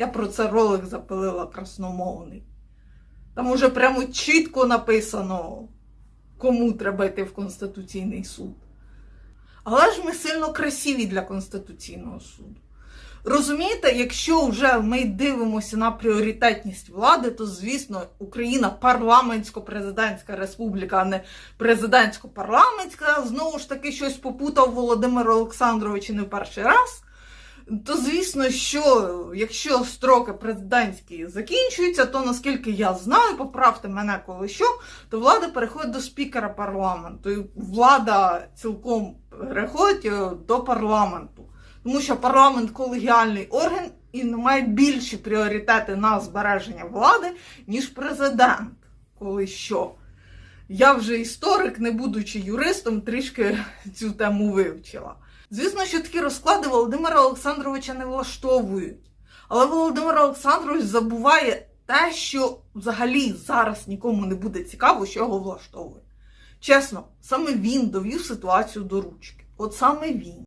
Я про це ролик запилила красномовний. Там уже прямо чітко написано, кому треба йти в Конституційний суд. Але ж ми сильно красиві для Конституційного суду. Розумієте, якщо вже ми дивимося на пріоритетність влади, то звісно Україна парламентсько-президентська республіка, а не президентсько-парламентська. Знову ж таки, щось попутав Володимир Олександрович і не перший раз. То звісно, що якщо строки президентські закінчуються, то наскільки я знаю, поправте мене коли що, то влада переходить до спікера парламенту. І влада цілком переходить е, до парламенту. Тому що парламент колегіальний орган і має більші пріоритети на збереження влади, ніж президент. Коли що. Я вже історик, не будучи юристом, трішки цю тему вивчила. Звісно, що такі розклади Володимира Олександровича не влаштовують. Але Володимир Олександрович забуває те, що взагалі зараз нікому не буде цікаво, що його влаштовує. Чесно, саме він довів ситуацію до ручки. От саме він.